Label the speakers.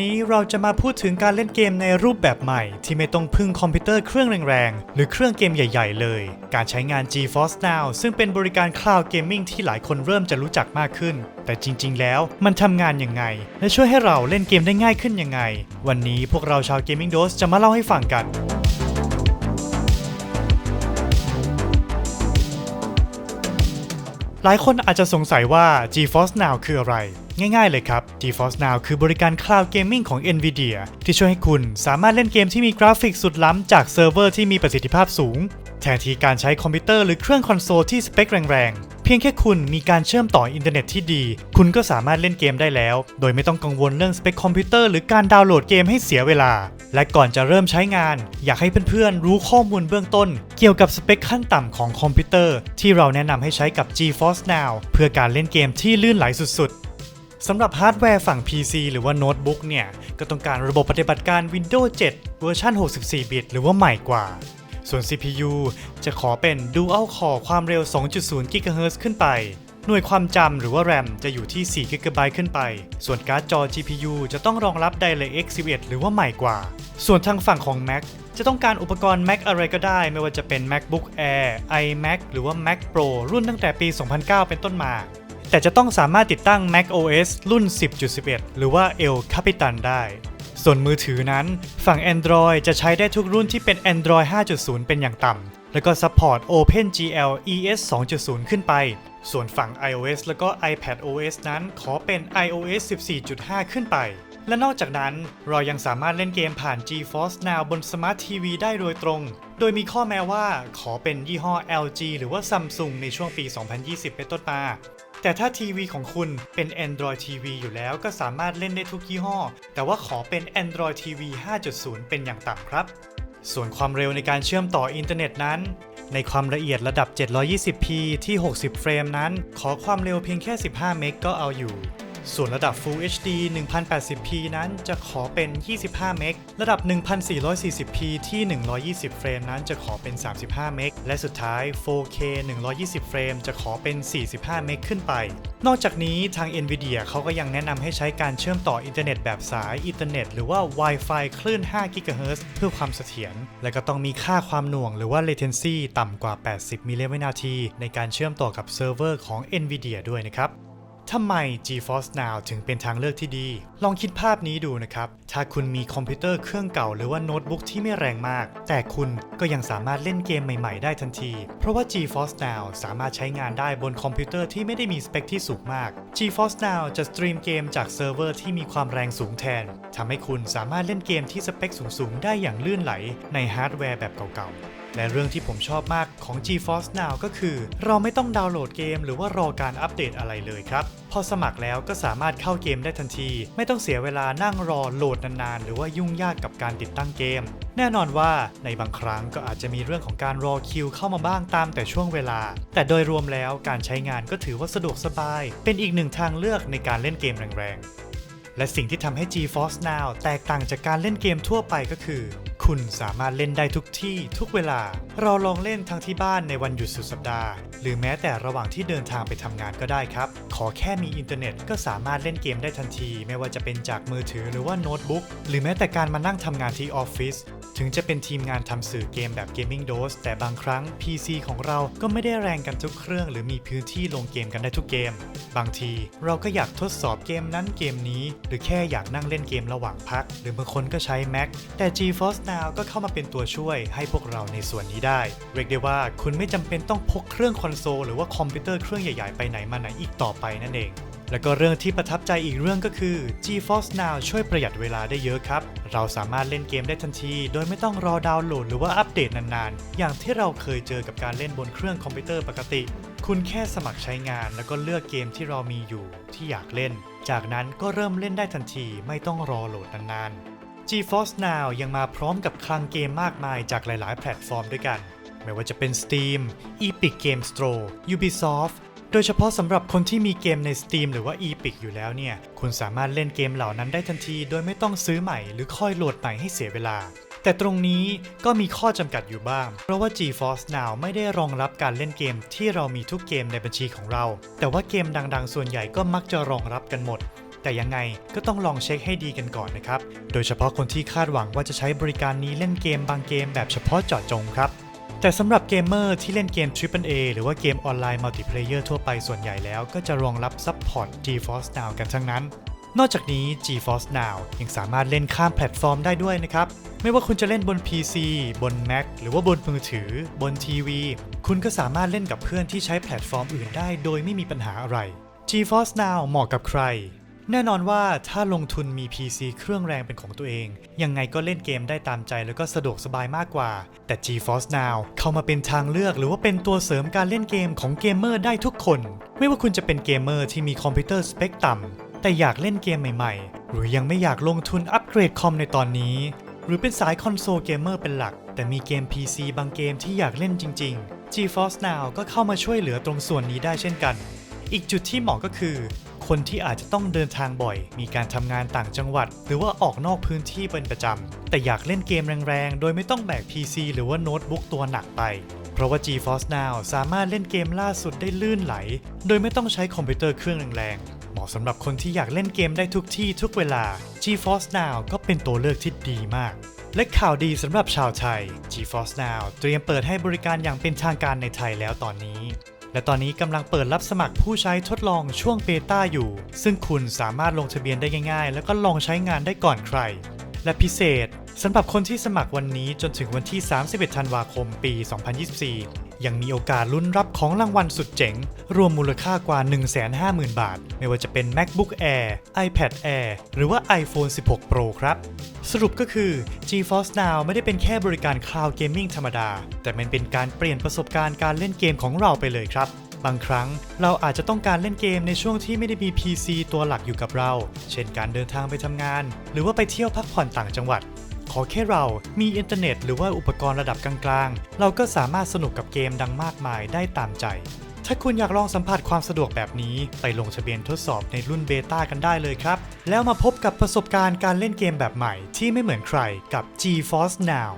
Speaker 1: นี้เราจะมาพูดถึงการเล่นเกมในรูปแบบใหม่ ที่ไม่ต้องพึ่งคอมพิวเตอร์เครื่องแรงๆ หรือเครื่องเกมใหญ่ๆเลย การใช้งาน GeForce Now ซึ่งเป็นบริการคลาวด์เกมมิ่งที่หลายคนเริ่มจะรู้จักมากขึ้น แต่จริงๆ แล้วมันทำงานยังไง และช่วยให้เราเล่นเกมได้ง่ายขึ้นยังไง วันนี้พวกเราชาว Gaming Dose จะมาเล่าให้ฟังกันหลายคนอาจจะสงสัยว่า GeForce Now คืออะไร ง่ายๆเลยครับ GeForce Now คือบริการ Cloud Gaming ของ NVIDIA ที่ช่วยให้คุณสามารถเล่นเกมที่มีกราฟิกสุดล้ำจากเซิร์ฟเวอร์ที่มีประสิทธิภาพสูง แทนที่การใช้คอมพิวเตอร์หรือเครื่องคอนโซลที่สเปคแรงๆ เพียงแค่คุณมีการเชื่อมต่ออินเทอร์เน็ตที่ดี คุณก็สามารถเล่นเกมได้แล้ว โดยไม่ต้องกังวลเรื่องสเปคคอมพิวเตอร์หรือการดาวน์โหลดเกมให้เสียเวลา และก่อนจะเริ่มใช้งาน อยากให้เพื่อนๆรู้ข้อมูลเบื้องต้น เกี่ยวกับสเปคขั้นต่ำของคอมพิวเตอร์ ที่เราแนะนำให้ใช้กับ GeForce Now เพื่อการเล่นเกมที่ลื่นไหลสุดๆ สำหรับฮาร์ดแวร์ฝั่ง PC หรือว่าโน้ตบุ๊กเนี่ย ก็ต้องการระบบปฏิบัติการ Windows 7 เวอร์ชัน 64 บิต หรือว่าใหม่กว่า ส่วน CPU จะขอเป็น Dual Core ความเร็ว 2.0 GHz ขึ้นไป หน่วยความจำหรือว่า RAM จะอยู่ที่ 4 GB ขึ้นไป ส่วนการ์ดจอ GPU จะต้องรองรับ DirectX 11 หรือว่าใหม่กว่า ส่วนทางฝั่งของ Mac จะต้องการอุปกรณ์ Mac อะไรก็ได้ ไม่ว่าจะเป็น MacBook Air iMac หรือว่า Mac Pro รุ่นตั้งแต่ปี 2009 เป็นต้นมา แต่จะต้องสามารถติดตั้ง Mac OS รุ่น 10.11 หรือว่า El Capitan ได้ ส่วนมือถือนั้น ฝั่ง Android จะใช้ได้ทุกรุ่นที่เป็น Android 5.0 เป็นอย่างต่ำ แล้วก็ Support OpenGL ES 2.0 ขึ้นไป ส่วนฝั่ง iOS แล้วก็ iPad OS นั้นขอเป็น iOS 14.5 ขึ้นไปและนอกจากนั้นเรายังสามารถเล่นเกมผ่าน GeForce Now บน Smart TV ได้โดยตรง โดยมีข้อแม้ว่าขอเป็นยี่ห้อ LG หรือว่า Samsung ในช่วงปี 2020 เป็นต้นมา แต่ถ้าทีวีของคุณเป็น Android TV อยู่แล้วก็สามารถเล่นได้ทุกยี่ห้อ แต่ว่าขอเป็น Android TV 5.0 เป็นอย่างต่ำครับ ส่วนความเร็วในการเชื่อมต่ออินเทอร์เน็ตนั้น ในความละเอียดระดับ 720p ที่ 60 เฟรมนั้น ขอความเร็วเพียงแค่ 15 เมกก็เอาอยู่ ส่วนระดับ Full HD 1080p นั้นจะขอเป็น 25 เมก ระดับ 1440p ที่ 120 เฟรมนั้นจะขอเป็น 35 เมก และสุดท้าย 4K 120 เฟรมจะขอเป็น 45 เมกขึ้นไป นอกจากนี้ทาง NVIDIA เขาก็ยังแนะนำให้ใช้การเชื่อมต่ออินเทอร์เน็ตแบบสายอินเทอร์เน็ตหรือว่า Wi-Fi คลื่น 5 GHz เพื่อความเสถียร และก็ต้องมีค่าความหน่วงหรือว่า latency ต่ำกว่า 80 มิลลิวินาที ในการเชื่อมต่อกับเซิร์ฟเวอร์ของ NVIDIA ด้วยนะครับ ทำไม GeForce Now ถึงเป็นทางเลือกที่ดี ลองคิดภาพนี้ดูนะครับ ถ้าคุณมีคอมพิวเตอร์เครื่องเก่าหรือว่าโน้ตบุ๊กที่ไม่แรงมาก แต่คุณก็ยังสามารถเล่นเกมใหม่ ๆ ได้ทันที เพราะว่า GeForce Now สามารถใช้งานได้บนคอมพิวเตอร์ที่ไม่ได้มีสเปคที่สูงมาก GeForce Now จะสตรีมเกมจากเซิร์ฟเวอร์ที่มีความแรงสูงแทน ทำให้คุณสามารถเล่นเกมที่สเปคสูงๆ ได้อย่างลื่นไหลในฮาร์ดแวร์แบบเก่าๆ และเรื่องที่ผมชอบมากของ GeForce Now ก็คือ เราไม่ต้องดาวน์โหลดเกม หรือว่ารอการอัปเดตอะไรเลยครับ พอสมัครแล้วก็สามารถเข้าเกมได้ทันที ไม่ต้องเสียเวลานั่งรอโหลดนานๆ หรือว่ายุ่งยากกับการติดตั้งเกม แน่นอนว่าในบางครั้งก็อาจจะมีเรื่องของการรอคิวเข้ามาบ้างตามแต่ช่วงเวลา แต่โดยรวมแล้วการใช้งานก็ถือว่าสะดวกสบาย เป็นอีกหนึ่งทางเลือกในการเล่นเกมแรงๆและสิ่งที่ทำให้ GeForce Now แตกต่างจากการเล่นเกมทั่วไปก็คือ คุณสามารถเล่นได้ทุกที่ทุกเวลา เราลองเล่นทั้งที่บ้านในวันหยุดสุดสัปดาห์ หรือแม้แต่ระหว่างที่เดินทางไปทำงานก็ได้ครับ ขอแค่มีอินเทอร์เน็ตก็สามารถเล่นเกมได้ทันที ไม่ว่าจะเป็นจากมือถือหรือว่าโน้ตบุ๊กหรือแม้แต่การมานั่งทำงานที่ออฟฟิศ ถึงจะเป็นทีมงานทำสื่อเกมแบบ Gaming Dose แต่บางครั้ง PC ของเราก็ไม่ได้แรงกันทุกเครื่อง หรือมีพื้นที่ลงเกมกันได้ทุกเกม บางทีเราก็อยากทดสอบเกมนั้นเกมนี้ หรือแค่อยากนั่งเล่นเกมระหว่างพัก หรือบางคนก็ใช้ Mac แต่ GeForce Now ก็เข้ามาเป็นตัวช่วยให้พวกเราในส่วนนี้ได้ เรียกได้ว่าคุณไม่จำเป็นต้องพกเครื่องคอนโซลหรือว่าคอมพิวเตอร์เครื่องใหญ่ๆไปไหนมาไหนอีกต่อไปนั่นเอง แล้วก็เรื่องที่ประทับใจอีกเรื่องก็คือ GeForce Now ช่วยประหยัดเวลาได้เยอะครับ เราสามารถเล่นเกมได้ทันที โดยไม่ต้องรอดาวน์โหลดหรือว่าอัปเดตนานๆ อย่างที่เราเคยเจอกับการเล่นบนเครื่องคอมพิวเตอร์ปกติ คุณแค่สมัครใช้งาน แล้วก็เลือกเกมที่เรามีอยู่ที่อยากเล่น จากนั้นก็เริ่มเล่นได้ทันที ไม่ต้องรอโหลดนานๆ GeForce Now ยังมาพร้อมกับคลังเกมมากมายจากหลาย ๆ แพลตฟอร์มด้วยกัน ไม่ว่าจะเป็น Steam, Epic Game Store, Ubisoft โดยเฉพาะสำหรับคนที่มีเกมใน Steam หรือว่า Epic อยู่แล้วเนี่ย คุณสามารถเล่นเกมเหล่านั้นได้ทันที โดยไม่ต้องซื้อใหม่หรือคอยโหลดใหม่ให้เสียเวลา แต่ตรงนี้ก็มีข้อจำกัดอยู่บ้าง เพราะว่า GeForce Now ไม่ได้รองรับการเล่นเกมที่เรามีทุกเกมในบัญชีของเรา แต่ว่าเกมดังๆ ส่วนใหญ่ก็มักจะรองรับกันหมดแต่ยังไงก็ต้องลองเช็คให้ดีกันก่อนนะครับ โดยเฉพาะคนที่คาดหวังว่าจะใช้บริการนี้เล่นเกมบางเกมแบบเฉพาะเจาะจงครับ แต่สำหรับเกมเมอร์ที่เล่นเกม Triple A หรือว่าเกมออนไลน์มัลติเพลเยอร์ทั่วไปส่วนใหญ่แล้วก็จะรองรับซัพพอร์ต GeForce Now กันทั้งนั้น นอกจากนี้ GeForce Now ยังสามารถเล่นข้ามแพลตฟอร์มได้ด้วยนะครับ ไม่ว่าคุณจะเล่นบน PC บน Mac หรือว่าบนมือถือ บนทีวี คุณก็สามารถเล่นกับเพื่อนที่ใช้แพลตฟอร์มอื่นได้ โดยไม่มีปัญหาอะไร GeForce Now เหมาะกับใคร แน่นอนว่าถ้าลงทุนมี PC เครื่องแรงเป็นของตัวเอง ยังไงก็เล่นเกมได้ตามใจแล้วก็สะดวกสบายมากกว่า แต่ GeForce Now เข้ามาเป็นทางเลือกหรือว่าเป็นตัวเสริมการเล่นเกมของเกมเมอร์ได้ทุกคน ไม่ว่าคุณจะเป็นเกมเมอร์ที่มีคอมพิวเตอร์สเปคต่ำแต่อยากเล่นเกมใหม่ๆ หรือยังไม่อยากลงทุนอัปเกรดคอมในตอนนี้ หรือเป็นสายคอนโซลเกมเมอร์เป็นหลัก แต่มีเกม PC บางเกมที่อยากเล่นจริง ๆ GeForce Now ก็เข้ามาช่วยเหลือตรงส่วนนี้ได้เช่นกัน อีกจุดที่เหมาะก็คือ คนที่อาจจะต้องเดินทางบ่อย มีการทำงานต่างจังหวัด หรือว่าออกนอกพื้นที่เป็นประจำ แต่อยากเล่นเกมแรงๆ โดยไม่ต้องแบก PC หรือว่าโน้ตบุ๊กตัวหนักไป เพราะว่า GeForce Now สามารถเล่นเกมล่าสุดได้ลื่นไหล โดยไม่ต้องใช้คอมพิวเตอร์เครื่องแรงๆ เหมาะสำหรับคนที่อยากเล่นเกมได้ทุกที่ทุกเวลา GeForce Now ก็เป็นตัวเลือกที่ดีมากและข่าวดีสำหรับชาวไทย GeForce Now เตรียมเปิดให้บริการอย่างเป็นทางการในไทยแล้วตอนนี้ และตอนนี้กำลังเปิดรับสมัครผู้ใช้ทดลองช่วงเบต้าอยู่ ซึ่งคุณสามารถลงทะเบียนได้ง่ายๆ แล้วก็ลองใช้งานได้ก่อนใคร และพิเศษสำหรับคนที่สมัครวันนี้จนถึงวันที่ 31 ธันวาคม ปี 2024 ยังมีโอกาสลุ้นรับของรางวัลสุดเจ๋ง รวมมูลค่ากว่า 150,000 บาท ไม่ว่าจะเป็น MacBook Air iPad Air หรือว่า iPhone 16 Pro ครับ สรุปก็คือ GeForce Now ไม่ได้เป็นแค่บริการ Cloud Gaming ธรรมดา แต่มันเป็นการเปลี่ยนประสบการณ์การเล่นเกมของเราไปเลยครับบางครั้งเราอาจจะต้องการเล่นเกมในช่วงที่ไม่ได้มี PC ตัวหลักอยู่กับเรา เช่นการเดินทางไปทำงาน หรือว่าไปเที่ยวพักผ่อนต่างจังหวัด อแค่เรามีอินเทอร์เน็ตหรือว่าอุปกรณ์ระดับกลางๆ เราก็สามารถสนุกกับเกมดังมากมายได้ตามใจ ถ้าคุณอยากลองสัมผัสความสะดวกแบบนี้ ไปลงทะเบียนทดสอบในรุ่นเบต้ากันได้เลยครับ แล้วมาพบกับประสบการณ์การเล่นเกมแบบใหม่ที่ไม่เหมือนใครกับ GeForce Now